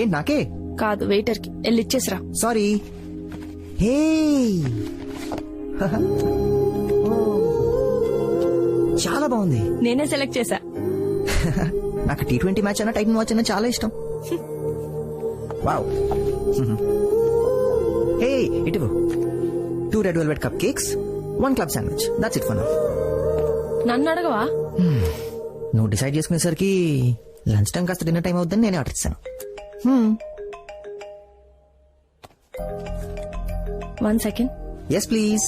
ఏంటి నాకే? కాదు వెయిటర్కి వెళ్ళి ఇచ్చేసిరా. సారీ. హే! చాలా బాగుంది. నేనే సెలెక్ట్ చేశా. నాకు టీ ట్వంటీ మ్యాచ్ అన్న టైటన్ వాచ్ అన్న చాలా ఇష్టం. వావ్. హే ఇటు two red velvet cupcakes one club sandwich that's it for now నన్ను అడగవా? నువ్వు డిసైడ్ చేసుకునేసరికి లంచ్ టైం కాస్త డిన్నర్ టైం అవుతుందని నేనే ఆర్డర్ ఇస్తాను వన్ సెకండ్ ఎస్ ప్లీజ్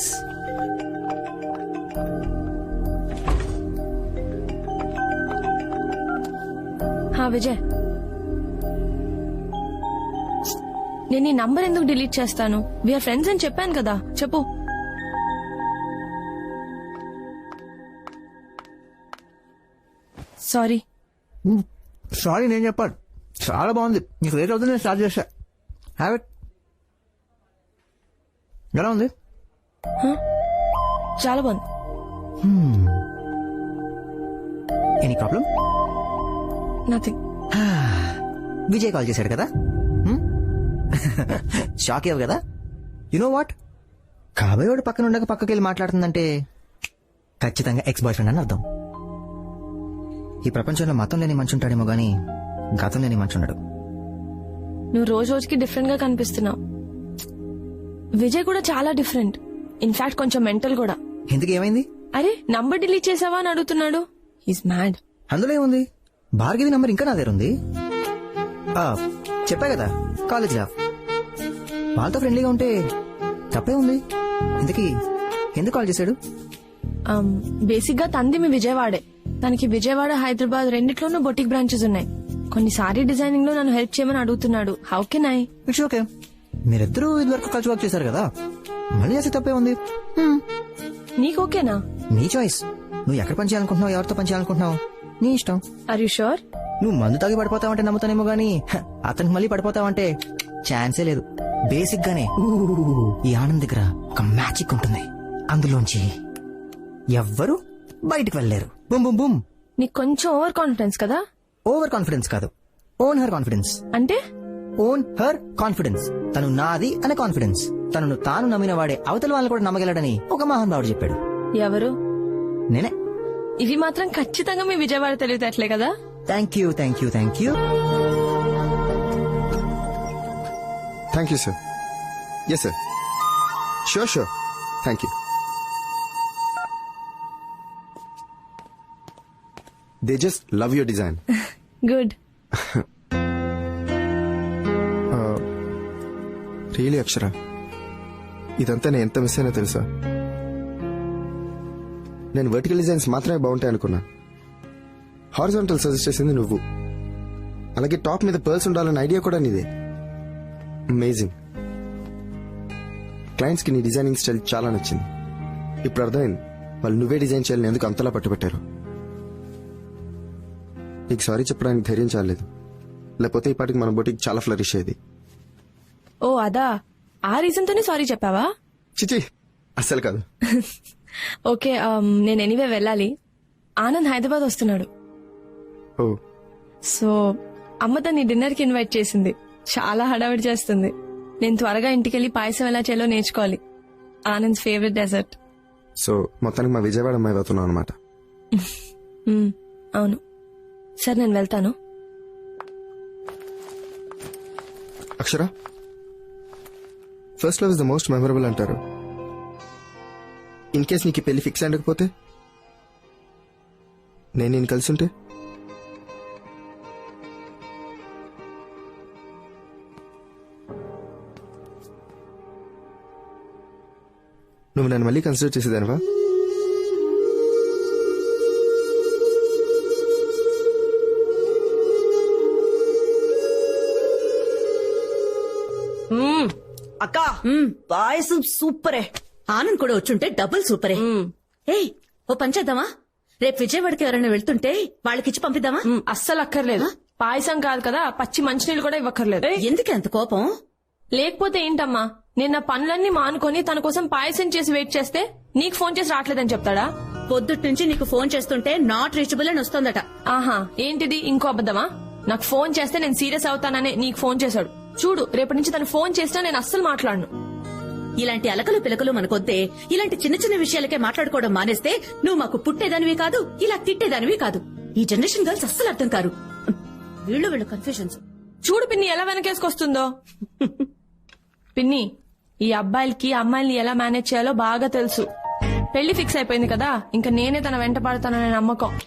హా విజయ్ నేను ఈ నంబర్ ఎందుకు డిలీట్ చేస్తాను? వీఆర్ ఫ్రెండ్స్ అని చెప్పాను కదా. చెప్పు. సారీ సారీ నేను చెప్పాను. చాలా బాగుంది నీకు లేట్ అవుతుంది నేను స్టార్ట్ చేశా హ్యావ్ ఇట్ ఎలా ఉంది చాలా బాగుంది any problem nothing Vijay call చేశాడు కదా? షాక్ అయ్యావు కదా? యు నో వాట్ కాబోయేవాడు పక్కన ఉండక పక్కకి వెళ్ళి మాట్లాడుతుందంటే ఖచ్చితంగా ఎక్స్ బాయ్ ఫ్రెండ్ అని అర్థం. ఈ ప్రపంచంలో మతం లేని మనిషి ఉంటాడేమో గానీ గతం లేని మనిషి ఉండడు నువ్వు రోజు రోజుకి డిఫరెంట్గా కనిపిస్తున్నావు. విజయ్ కూడా చాలా డిఫరెంట్. ఇన్ఫాక్ట్ కొంచెం మెంటల్ కూడా. ఎందుకు ఏమైంది? అరే నంబర్ డిలీట్ చేసావా అని అడుగుతున్నాడు. ఈస్ మ్యాడ్ అందులో ఏముంది? భార్గవి నంబర్ ఇంకా నా దగ్గర ఉంది. ఆ, చెప్పా కదా కాలేజ్ రా వాళ్ళతో ఫ్రెండ్లీగా ఉంటే తప్పే ఉంది. ఇంతకీ ఎందుకు కాల్ చేశాడు? బేసిక్గా తంది మీ విజయవాడే. తనకి విజయవాడ హైదరాబాద్ రెండిట్లోనూ బొటిక్ బ్రాంచెస్ ఉన్నాయి. కొన్ని సారీ డిజైనింగ్లో నన్ను హెల్ప్ చేయమని అడుగుతున్నాడు. How can I it's okay మీరిద్దరూ ఇదివరకు కలిసి వర్క్ చేశారు కదా? మళ్ళీ చేస్తే తప్పే ఉంది. నీకు ఓకేనా? నీ చాయిస్ నువ్వు ఎక్కడ పని చేయాలనుకుంటున్నావు? ఎవరితో పని చేయాలనుకుంటున్నావు? నీ ఇష్టం. ఆర్ యు షూర్ నువ్వు మందు తాగి పడిపోతావంటే నమ్ముతానేమో గానీ అతనికి మళ్ళీ పడిపోతావంటే ఛాన్సే లేదు. బేసిక్ గానే. ఊ, ఈ ఆనంద్ దగ్గర ఒక మ్యాజిక్ ఉంటుంది. అందులోంచి ఎవ్వరు బయటికి వెళ్ళలేరు. Boom boom boom. నీకు కొంచెం ఓవర్ కాన్ఫిడెన్స్ కదా? ఓవర్ కాన్ఫిడెన్స్ కాదు. Own her confidence. అంటే? Own her confidence. తను నాది అనే కాన్ఫిడెన్స్. తనను తాను నమ్మిన వాడే అవతల వాళ్ళని కూడా నమ్మగలడని ఒక మహానుభావుడు చెప్పాడు. ఎవరు? నేనే. ఇవి మాత్రం ఖచ్చితంగా మీ విజయవాడ తెలివితేటలే కదా? Thank you thank you thank you thank you sir yes sir sure sure thank you they just love your design good really Akshara ఇదంతా నేను ఎంత మిస్ అయినా తెలుసా? నేను వర్టికల్ డిజైన్స్ మాత్రమే బాగుంటాయి అనుకున్నా. హారిజాంటల్ సజెస్ట్ చేసింది నువ్వు. అలాగే టాప్ మీద పర్ల్స్ ఉండాలన్న ఐడియా కూడా నీదే. అమేజింగ్ క్లయింట్స్కి నీ డిజైనింగ్ స్టైల్ చాలా నచ్చింది. ఇప్పుడు అర్థమైంది. వాళ్ళు నువ్వే డిజైన్ చేయాలని ఎందుకు అంతలా పట్టుబట్టారు? నీకు సారీ చెప్పడానికి ధైర్యం చాలేదు లేకపోతే ఈ పాటికి మన బొటికి చాలా ఫ్లరిష్ అయ్యేది. ఓ అదా? ఆ రీజన్ తోనే సారీ చెప్పావా? చిచి అస్సలు కాదు. ఓకే um, నేను ఎనీవే వెళ్ళాలి. ఆనంద్ హైదరాబాద్ వస్తున్నాడు. ఓ. సో అమ్మ తన్ని డిన్నర్కి ఇన్వైట్ చేసింది. చాలా హడావిడి చేస్తుంది. నేను త్వరగా ఇంటికెళ్ళి పాయసం ఎలా చేయాలో నేర్చుకోవాలి. ఆనంద్ ఫేవరెట్ డెజర్ట్ సో మొత్తానికి మా విజయవాడ అమ్మాయి అవుతున్నాం అనమాట అవును. సార్ నేను వెళ్తాను. Akshara? First love is the most memorable అంటారు. ఇన్ కేస్ నీకు పెళ్ళి ఫిక్స్ అయ్యకపోతే? నేను నేను కలిసి ఉంటే నువ్వు నన్ను మళ్ళీ కన్సిడర్ చేసేదానివా? అక్క పాయసం సూపరే. ఆనంద్ కూడా వచ్చుంటే డబుల్ సూపరే. ఏయ్ ఓ పంచేద్దామా రేపు విజయవాడకి ఎవరైనా వెళ్తుంటే వాళ్ళకిచ్చి పంపిద్దామా? అస్సలు అక్కర్లేదు. పాయసం కాదు కదా పచ్చి మంచినీళ్ళు కూడా ఇవ్వక్కర్లేదు. ఎందుకు అంత కోపం? లేకపోతే ఏంటమ్మా నేను నా పనులన్నీ మానుకొని తన కోసం పాయసం చేసి వెయిట్ చేస్తే నీకు ఫోన్ చేసి రావట్లేదని చెప్తాడా? పొద్దుట్ నుంచి నీకు ఫోన్ చేస్తుంటే నాట్ రీచబుల్ అని వస్తోందట. ఆహా ఏంటిది? ఇంకో అబద్ధమా? నాకు ఫోన్ చేస్తే నేను సీరియస్ అవుతాననే నీకు ఫోన్ చేశాడు. చూడు రేపటి నుంచి తను ఫోన్ చేసినా నేను అస్సలు మాట్లాడను. ఇలాంటి అలకలు పిలకలు మనకొద్దే ఇలాంటి చిన్న చిన్న విషయాలకే మాట్లాడుకోవడం మానేస్తే నువ్వు మాకు పుట్టేదానివి కాదు ఇలా తిట్టేదానివి కాదు. ఈ జనరేషన్ గర్ల్స్ అస్సలు అర్థం కారు. వీళ్ళు వీళ్ళు కన్ఫ్యూజన్స్ చూడు పిన్ని ఎలా వెనకేసుకొస్తుందో. పిన్ని ఈ అబ్బాయిలకి అమ్మాయిల్ని ఎలా మేనేజ్ చేయాలో బాగా తెలుసు. పెళ్ళి ఫిక్స్ అయిపోయింది కదా ఇంకా నేనే తన వెంట పడతాననే నమ్మకం.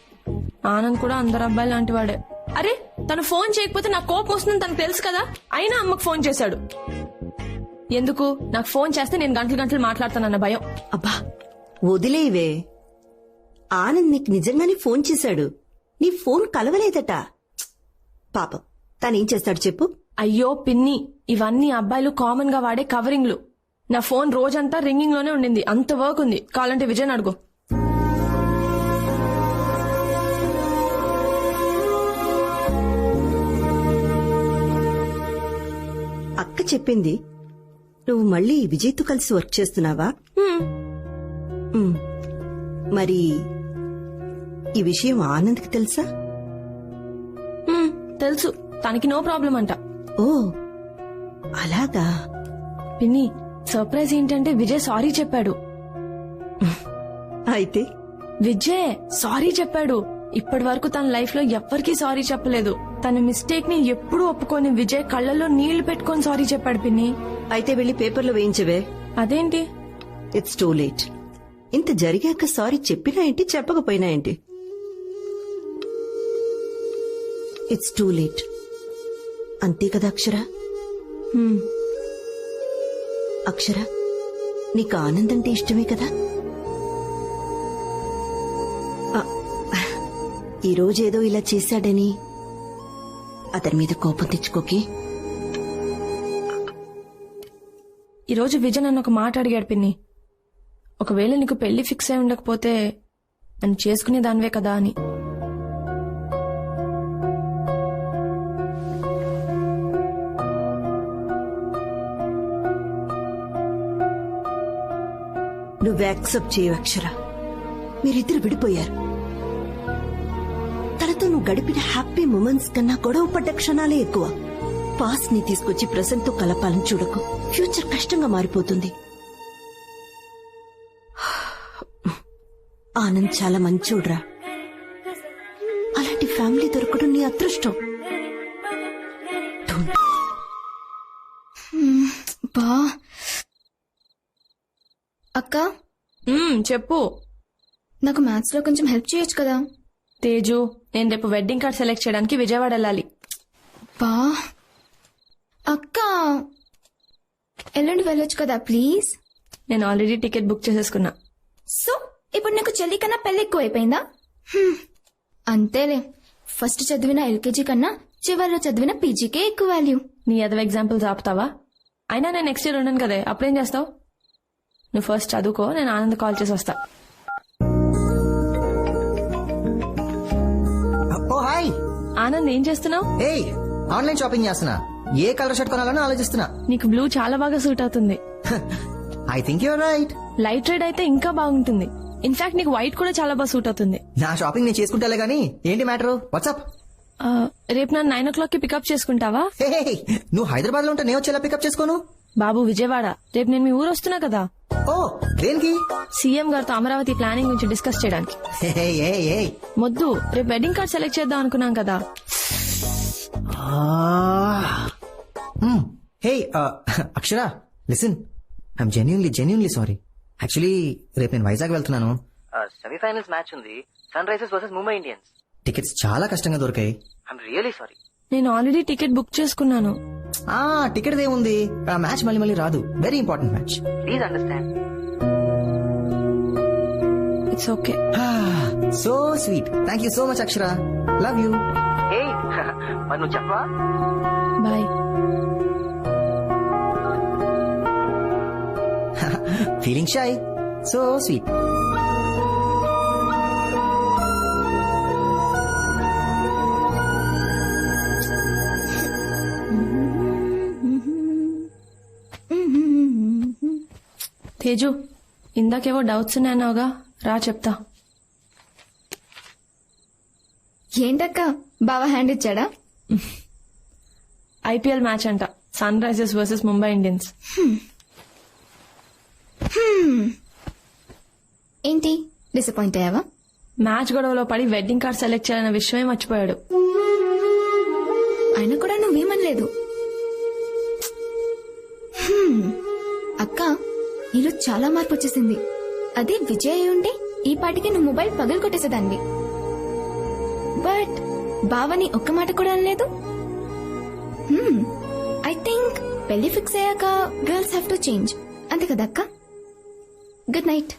ఆనంద్ కూడా అందరు అబ్బాయి లాంటి వాడే. అరే తను ఫోన్ చేయకపోతే నాకు కోపం వస్తుందని తనకు తెలుసు కదా? అయినా అమ్మకు ఫోన్ చేశాడు. ఎందుకు? నాకు ఫోన్ చేస్తే నేను గంటలు గంటలు మాట్లాడతానన్న భయం. అబ్బా వదిలేవే. ఆనంద్ నీకు నిజంగానే ఫోన్ చేశాడు. నీ ఫోన్ కలవలేదట! పాపం తనేం చేస్తాడు చెప్పు. అయ్యో పిన్ని ఇవన్నీ అబ్బాయిలు కామన్గా వాడే కవరింగ్లు నా ఫోన్ రోజంతా రింగింగ్లోనే ఉండింది. అంత వర్క్ ఉంది. కావాలంటే విజయ్ అడుగు. అక్క చెప్పింది. నువ్వు మళ్ళీ విజయ్తో కలిసి వర్క్ చేస్తున్నావా? ఉమ్. మరి ఈ విషయం ఆనంద్కి తెలుసా? హ్మ్, తెలుసు. తనకి నో ప్రాబ్లం అంట. ఓ. అలాగా? పిన్ని సర్ప్రైజ్ ఏంటంటే విజయ్ సారీ చెప్పాడు. అయితే? విజయ్ సారీ చెప్పాడు. ఇప్పటి వరకు తన లైఫ్లో ఎవ్వరికీ సారీ చెప్పలేదు. తన మిస్టేక్ని ఎప్పుడూ ఒప్పుకొని విజయ్ కళ్ళల్లో నీళ్ళు పెట్టుకొని సారీ చెప్పాడు పిన్ని. అయితే వెళ్ళి పేపర్లో వేయించవే. అదేంటి? ఇట్స్ టూ లేట్ ఇంత జరిగాక సారీ చెప్పినా ఏంటి చెప్పకపోయినా ఏంటి? ఇట్స్ టూ లేట్ అంతే కదా అక్షర? అక్షర నీకు ఆనందంటే ఇష్టమే కదా? ఆ, ఈ రోజేదో ఇలా చేశాడని అతని మీద కోపం తెచ్చుకోకే. ఈ రోజు విజయ్ నన్ను ఒక మాట అడిగాడు పిన్ని. ఒకవేళ నీకు పెళ్ళి ఫిక్స్ అయి ఉండకపోతే నన్ను చేసుకునే దానివే కదా అని. నువ్వు యాక్సెప్ట్ చేయవు అక్షర. మీరిద్దరు విడిపోయారు. నువ్వు గడిపిన హ్యాపీ మూమెంట్స్ కన్నా గొడవ పడ్డ క్షణాలే ఎక్కువ. పాస్ట్ని తీసుకొచ్చి ప్రెసెంట్తో కలపాలని చూడకు. ఫ్యూచర్ కష్టంగా మారిపోతుంది. ఆనంద్ చాలా మంచోడ్రా. అలాంటి ఫ్యామిలీ దొరకడం నీ అదృష్టం. బా. అక్క చెప్పు. నాకు మ్యాథ్స్లో కొంచెం హెల్ప్ చేయొచ్చు కదా? తేజు నేను రేపు వెడ్డింగ్ కార్డ్ సెలెక్ట్ చేయడానికి విజయవాడ వెళ్ళాలి. బా. అక్క ఎల్లుండి వెళ్ళొచ్చు కదా ప్లీజ్ నేను ఆల్రెడీ టికెట్ బుక్ చేసేసుకున్నా. సో ఇప్పుడు నీకు చెల్లి కన్నా పెళ్ళి ఎక్కువ అయిపోయిందా. అంతేలే. ఫస్ట్ చదివిన ఎల్కేజీ కన్నా చివరిలో చదివిన పీజీకే ఎక్కువ వాల్యూ నీ అదవ ఎగ్జాంపుల్స్ ఆపుతావా? అయినా నేను నెక్స్ట్ ఇయర్ ఉన్నాను కదే. అప్పుడేం చేస్తావు? నువ్వు ఫస్ట్ చదువుకో నేను ఆనంద్ కాల్ చేసి వస్తా. ఆనంద్ ఏం చేస్తున్నావు? ఏయ్ ఆన్లైన్ షాపింగ్ చేస్తున్నా. ఏ కలర్ షర్ట్ కొనాలని ఆలోచిస్తున్నా. నీకు బ్లూ చాలా బాగా సూట్ అవుతుంది. I think you're right light red అయితే ఇంకా బాగుంటుంది. ఇన్ఫాక్ట్ నీకు వైట్ కూడా చాలా బాగా సూట్ అవుతుంది. నా షాపింగ్ నేను చేసుకుంటాలే గానీ ఏంటి మ్యాటర్? వాట్సాప్ రేపు నన్ను నైన్ ఓ క్లాక్కి పికప్ చేసుకుంటావా నువ్వు హైదరాబాద్లో ఉంటే నేను వచ్చేలా పికప్ చేసుకోను? బాబు విజయవాడ. రేపు నేను మీ ఊరు వస్తున్నా కదా. ఓ దేనికి? సీఎం గారితో అమరావతి ప్లానింగ్ గురించి డిస్కస్ చేయడానికి. హే, హే. మొద్దు రేపు వెడ్డింగ్ కార్డ్ సెలెక్ట్ చేద్దాం అనుకున్నాం కదా. Hey, uh, Akshara listen. I'm genuinely genuinely sorry actually రేపు నేను వైజాగ్ వెళ్తున్నాను. సెమీఫైనల్స్ మ్యాచ్ ఉంది. Sunrisers versus Mumbai Indians tickets చాలా కష్టంగా దొరికాయి. ఐఎమ్ రియలీ సారీ నేను ఆల్రెడీ టికెట్ బుక్ చేసుకున్నాను. ఆ టికెట్ ఏముంది? ఆ మ్యాచ్ మళ్ళీ మళ్ళీ రాదు. Very important match. Please understand it's okay so sweet thank you so much Akshara love you ఏ మరి నువ్వు చెప్పవా? Bye feeling shy so sweet Teju ఇందాకేవో doubts ఉన్నాయన్నావుగా రా చెప్తా. ఏంటక్క? బావ హ్యాండ్ ఇచ్చాడా? ఐపీఎల్ మ్యాచ్ అంట. Sunrisers versus Mumbai Indians. ఏంటి? డిసప్పాయింట్ అయ్యావా? మ్యాచ్ గొడవలో పడి వెడ్డింగ్ కార్డ్ సెలెక్ట్ చేయాలన్న విషయమే మర్చిపోయాడు. అయినా కూడా నువ్వేమనలేదు. అక్క నీలో చాలా మార్పు వచ్చేసింది. అదే విజయ్ అయి ఉంటే ఈ పాటికి నువ్వు మొబైల్ పగలు కొట్టేసేదాన్ని బట్ బావని ఒక్క మాట కూడా అనలేదు. ఐ థింక్ పెళ్ళి ఫిక్స్ అయ్యాక గర్ల్స్ హ్యావ్ టు చేంజ్. అంతే కదా అక్క? Good night.